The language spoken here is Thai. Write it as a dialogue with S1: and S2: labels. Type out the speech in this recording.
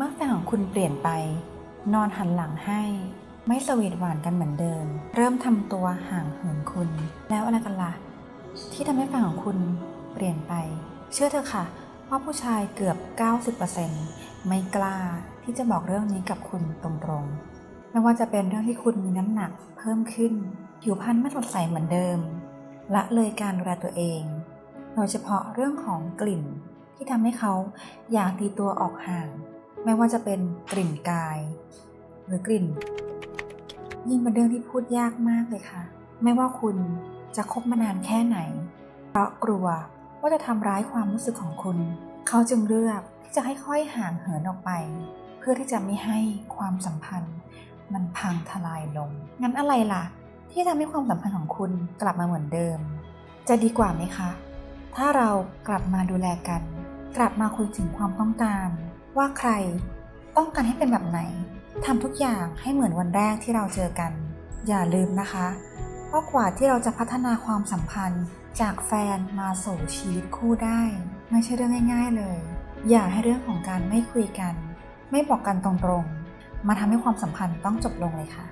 S1: เมื่อแฟนของคุณเปลี่ยนไป นอนหันหลังให้ ไม่สวีทหวานกันเหมือนเดิม เริ่มทำตัวห่างเหินคุณ แล้วอะไรกันล่ะ ที่ทำให้แฟนของคุณเปลี่ยนไป เชื่อเถอะค่ะว่าผู้ชายเกือบ 90%ไม่กล้าที่จะบอกเรื่องนี้กับคุณตรงๆ ไม่ว่าจะเป็นเรื่องที่คุณมีน้ำหนักเพิ่มขึ้น ผิวพรรณไม่สดใสเหมือนเดิม ละเลยการดูแลตัวเอง โดยเฉพาะเรื่องของกลิ่นที่ทำให้เขาอยากตีตัวออกห่าง ไม่ว่าจะเป็นกลิ่นกาย หรือกลิ่น ยิ่งเป็นเรื่องที่พูดยากมากเลยค่ะ ไม่ว่าคุณจะคบมานานแค่ไหน เพราะกลัวว่าจะทำร้ายความรู้สึกของคุณ เขาจึงเลือกที่จะค่อยๆห่างเหินออกไป เพื่อที่จะไม่ให้ความสัมพันธ์ มันพังทลายลง งั้นอะไรล่ะ ที่ทำให้ความสัมพันธ์ของคุณกลับมาเหมือนเดิม จะดีกว่าไหมคะ ถ้าเรากลับมาดูแลกัน กลับมาคุยถึงความต้องการ ว่าใครต้องการให้เป็นแบบไหนทำทุกอย่างให้เหมือนวันแรกที่เราเจอกัน อย่าลืมนะคะว่ากว่าที่เราจะพัฒนาความสัมพันธ์จากแฟนมาสู่ชีวิตคู่ได้ ไม่ใช่เรื่องง่าย ๆเลย อย่าให้เรื่องของการไม่คุยกัน ไม่บอกกันตรงๆ มาทำให้ความสัมพันธ์ต้องจบลงเลยค่ะ